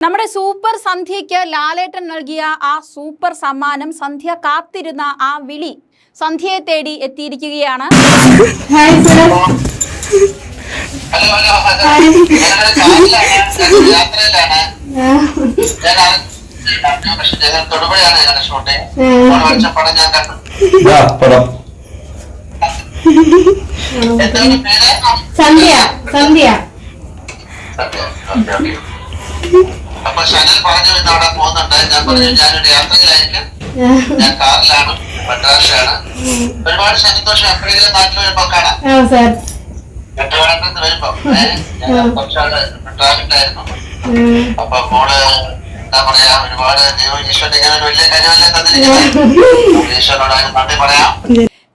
നമ്മുടെ സൂപ്പർ സന്ധ്യയ്ക്ക് ലാലേട്ടൻ നൽകിയ ആ സൂപ്പർ സമ്മാനം സന്ധ്യ കാത്തിരുന്ന ആ വിളി സന്ധ്യയെ തേടി എത്തിയിരിക്കുകയാണ്. സന്ധ്യ സന്ധ്യ. അപ്പൊ ഷനൽ പറഞ്ഞു ഇന്നവിടെ പോകുന്നുണ്ട്. ഞാൻ പറഞ്ഞു ഞാനൊരു യാത്രയിലായിരിക്കും. ഞാൻ കാറിലാണ് മദ്രാസിലാണ് ഒരുപാട് സന്തോഷം. എപ്പോഴെങ്കിലും നാട്ടിൽ വരുമ്പോ കാണാം. എട്ടുപാടത്ത് വരുമ്പോ. ഞാൻ കുറച്ചാൾ ട്രാവലിലായിരുന്നു അപ്പൊ മോൾ എന്താ പറയാ ഒരുപാട് ദൈവം ഈശ്വരൻ ഇങ്ങനെ വലിയ കാര്യമല്ലേ തന്നിരിക്കുന്നത് ഈശ്വരനോട് നന്ദി പറയാം.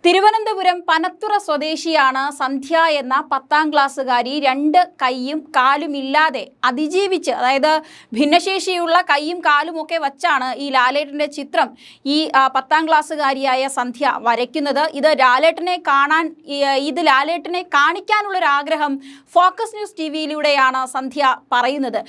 തിരുവനന്തപുരം പനത്തുറ സ്വദേശിയാണ് സന്ധ്യ എന്ന പത്താം ക്ലാസ്സുകാരി. രണ്ട് കൈയും കാലും ഇല്ലാതെ അതിജീവിച്ച് അതായത് ഭിന്നശേഷിയുള്ള കൈയും കാലും ഒക്കെ വച്ചാണ് ഈ ലാലേട്ടന്റെ ചിത്രം ഈ ആ, പത്താം ക്ലാസ്സുകാരിയായ സന്ധ്യ വരയ്ക്കുന്നത്. ഇത് ലാലേട്ടനെ കാണാൻ ഇത് ലാലേട്ടനെ കാണിക്കാനുള്ളൊരു ആഗ്രഹം ഫോക്കസ് ന്യൂസ് ടി വിയിലൂടെയാണ് സന്ധ്യ പറയുന്നത്.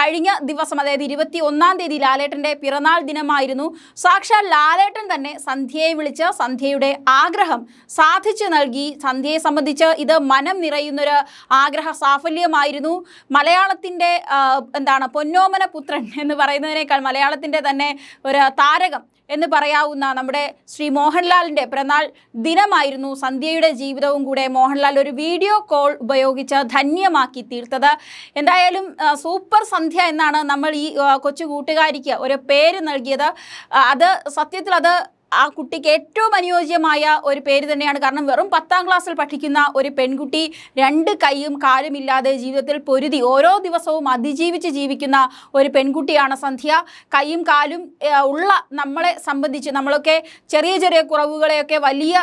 കഴിഞ്ഞ ദിവസം അതായത് ഇരുപത്തി ഒന്നാം തീയതി ലാലേട്ടന്റെ പിറന്നാൾ ദിനമായിരുന്നു. സാക്ഷാൽ ലാലേട്ടൻ തന്നെ സന്ധ്യയെ വിളിച്ച് സന്ധ്യയുടെ ആഗ്രഹം സാധിച്ചു നൽകി. സന്ധ്യയെ സംബന്ധിച്ച് ഇത് മനം നിറയുന്നൊരു ആഗ്രഹ സാഫല്യമായിരുന്നു. മലയാളത്തിന്റെ എന്താണ് പൊന്നോമന പുത്രൻ എന്ന് പറയുന്നതിനേക്കാൾ മലയാളത്തിന്റെ തന്നെ ഒരു താരകം എന്ന് പറയാവുന്ന നമ്മുടെ ശ്രീ മോഹൻലാലിന്റെ പിറന്നാൾ ദിനമായിരുന്നു സന്ധ്യയുടെ ജീവിതവും കൂടെ മോഹൻലാൽ ഒരു വീഡിയോ കോൾ ഉപയോഗിച്ച് ധന്യമാക്കി തീർത്തത്. എന്തായാലും സൂപ്പർ സന്ധ്യ എന്നാണ് നമ്മൾ ഈ കൊച്ചു കൂട്ടുകാരിക്ക് ഒരു പേര് നൽകിയത്. അത് സത്യത്തിൽ അത് ആ കുട്ടിക്ക് ഏറ്റവും അനുയോജ്യമായ ഒരു പേര് തന്നെയാണ്. കാരണം വെറും പത്താം ക്ലാസ്സിൽ പഠിക്കുന്ന ഒരു പെൺകുട്ടി രണ്ട് കൈയും കാലും ഇല്ലാതെ ജീവിതത്തിൽ പൊരുതി ഓരോ ദിവസവും അതിജീവിച്ച് ജീവിക്കുന്ന ഒരു പെൺകുട്ടിയാണ് സന്ധ്യ. കൈയും കാലും ഉള്ള നമ്മളെ സംബന്ധിച്ച് നമ്മളൊക്കെ ചെറിയ ചെറിയ കുറവുകളെയൊക്കെ വലിയ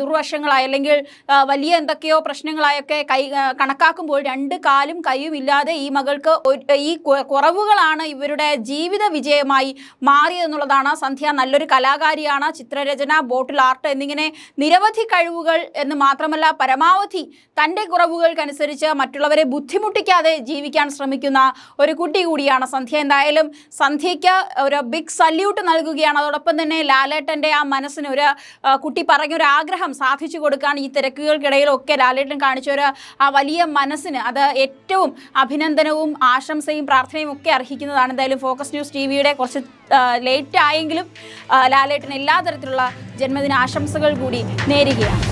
ദുർവശങ്ങളായ അല്ലെങ്കിൽ വലിയ എന്തൊക്കെയോ പ്രശ്നങ്ങളായൊക്കെ കൈ കണക്കാക്കുമ്പോൾ രണ്ട് കാലും കൈയും ഇല്ലാതെ ഈ മകൾക്ക് ഈ കുറവുകളാണ് ഇവരുടെ ജീവിത വിജയമായി മാറിയതെന്നുള്ളതാണ് സന്ധ്യ നല്ലൊരു കലാകാരിയാണ്. ചിത്രരചന ബോട്ടിൽ ആർട്ട് എന്നിങ്ങനെ നിരവധി കഴിവുകൾ എന്ന് മാത്രമല്ല പരമാവധി തന്റെ കുറവുകൾക്കനുസരിച്ച് മറ്റുള്ളവരെ ബുദ്ധിമുട്ടിക്കാതെ ജീവിക്കാൻ ശ്രമിക്കുന്ന ഒരു കുട്ടി കൂടിയാണ് സന്ധ്യ. എന്തായാലും സന്ധ്യയ്ക്ക് ഒരു ബിഗ് സല്യൂട്ട് നൽകുകയാണ്. അതോടൊപ്പം തന്നെ ലാലേട്ടന്റെ ആ മനസ്സിന് ഒരു കുട്ടി പറഞ്ഞൊരു ആഗ്രഹം സാധിച്ചു കൊടുക്കാൻ ഈ തിരക്കുകൾക്കിടയിലൊക്കെ ലാലേട്ടൻ കാണിച്ച ഒരു ആ വലിയ മനസ്സിന് അത് ഏറ്റവും അഭിനന്ദനവും ആശംസയും പ്രാർത്ഥനയും ഒക്കെ അർഹിക്കുന്നതാണ്. എന്തായാലും ഫോക്കസ് ന്യൂസ് ടി വിയുടെ കുറച്ച് ലേറ്റ് ആയെങ്കിലും ലാലേട്ടന് എല്ലാ തരത്തിലുള്ള ജന്മദിന ആശംസകൾ കൂടി നേരുകയാണ്.